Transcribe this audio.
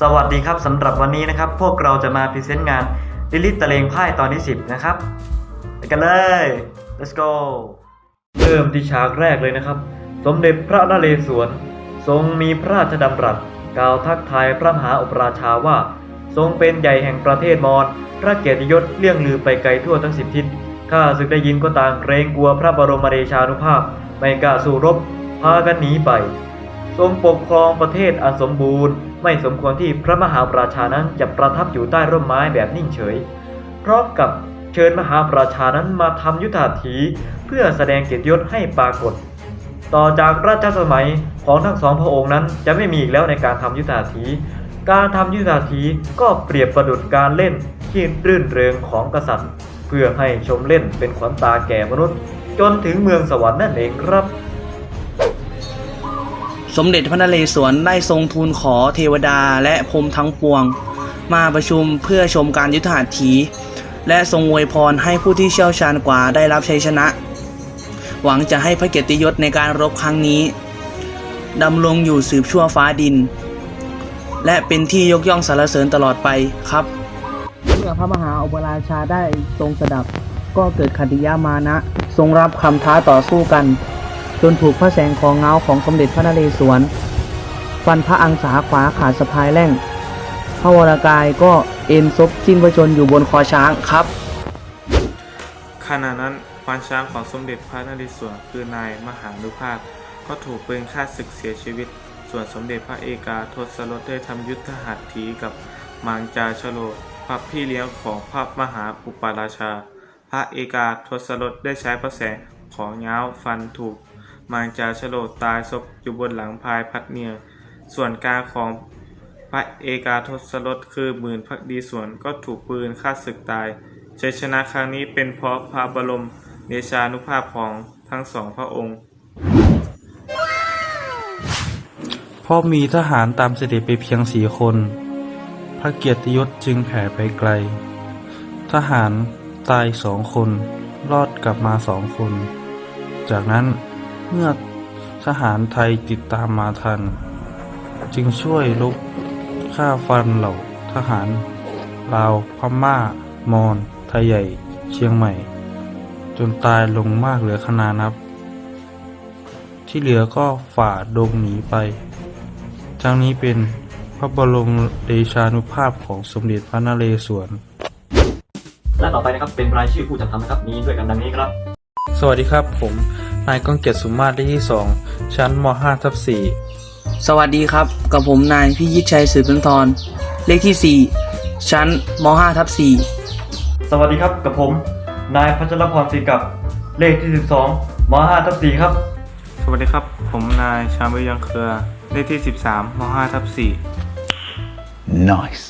สวัสดีครับสำหรับวันนี้นะครับ พวกเราจะมาพรีเซนต์งานลิลิตตะเลงไพ่ตอนที่ 10 นะครับไปกันเลย let's go เริ่มที่ฉากแรกเลยนะครับ สมเด็จพระนเรศวร ทรงมีพระราชดำรัสกล่าวทักทายพระมหาอุปราชาว่า ทรงเป็นใหญ่แห่งประเทศมอญพระเกียรติยศเลี่ยงลือไปไกลทั่วทั้งสิบทิศข้าศึกได้ยินก็ต่างเกรงกลัวพระบรมเดชานุภาพ ไม่กล้าสู้รบพากันหนีไป ทรงปกครองประเทศอันสมบูรณ์ ไม่สมควรที่พระมหาประชานั้นจะประทับอยู่ใต้ร่มไม้แบบนิ่งเฉย พร้อมกับเชิญมหาประชานั้นมาทำยุทธาถี เพื่อแสดงเกียรติยศให้ปรากฏ ต่อจากราชสมัยของทั้งสองพระองค์นั้นจะไม่มีอีกแล้วในการทำยุทธาถี การทำยุทธาถีก็เปรียบประดุจการเล่นที่รื่นเริงของกษัตริย์ เพื่อให้ชมเล่นเป็นขวัญตาแก่มนุษย์ จนถึงเมืองสวรรค์นั่นเองครับ สมเด็จพระนเรศวรได้ทรงทูลขอเทวดาและพรมทั้งปวง มาประชุมเพื่อชมการยุทธหัตถี และทรงอวยพรให้ผู้ที่เชี่ยวชาญกว่าได้รับชัยชนะ หวังจะให้พระเกียรติยศในการรบครั้งนี้ดำรงอยู่สืบชั่วฟ้าดิน และเป็นที่ยกย่องสรรเสริญตลอดไปครับ เมื่อพระมหาอุปราชาได้ทรงสดับ ก็เกิดขัตติยามานะ ทรงรับคำท้าต่อสู้กัน จนถูกพระแสงของเงาของสมเด็จพระนเรศวร ฟันพระอังสาขวาขาดสะพายแร่ง พระวรากายก็เอ็นซบสิ้นพระชนอยู่บนคอช้างครับ ขณะนั้นควานช้างของสมเด็จพระนเรศวรคือนายมหานุภาพ ก็ถูกปืนฆ่าศึกเสียชีวิต ส่วนสมเด็จพระเอกาทศรถได้ทำยุทธหัตถีกับมางจาชโลพระพี่เลี้ยงของพระมหาอุปราชา พระเอกาทศรถได้ใช้พระแสงของย้าฟันถูก มางจาชโลตายศพอยู่บนหลังพายพัดเนียส่วนกาของพระเอกาทศรถคือหมื่นพักดีสวนก็ถูกปืนฆ่าศึกตายชัยชนะครั้งนี้เป็นเพราะพระบรมเดชานุภาพของทั้งสองพระองค์เพราะมีทหารตามเสด็จไปเพียงสี่คน พระเกียรติยศจึงแผ่ไปไกล ทหารตายสองคน รอดกลับมาสองคน จากนั้น เมื่อทหารไทยติดตามมาทัน จึงช่วยลบฆ่าฟันเหล่าทหาร ลาวพม่า มอญไทยใหญ่ เชียงใหม่ จนตายลงมากเหลือขนานับ ที่เหลือก็ฝ่าดงหนีไป ทั้งนี้เป็นพระบรมเดชานุภาพของสมเด็จพระนเรศวรและต่อไปนะครับเป็นรายชื่อผู้จัดทำนะครับมีด้วยกันดังนี้ครับ สวัสดีครับผม นายก้องเกียรติสุมาตรเลขที่2ชั้นม 5 ทับ4สวัสดีครับ กับผมนายพี่ยิตชัยสืบเป็นทรเลขที่ 4 ชั้นม 5 ทับ4สวัสดีครับกับผม นายพัชรพรศรีกับเลขที่ 12ม 5 ทับ4ครับ สวัสดีครับ ผมนายชาญวิยังเครือ เลขที่ 13ม 5 ทับ4 Nice.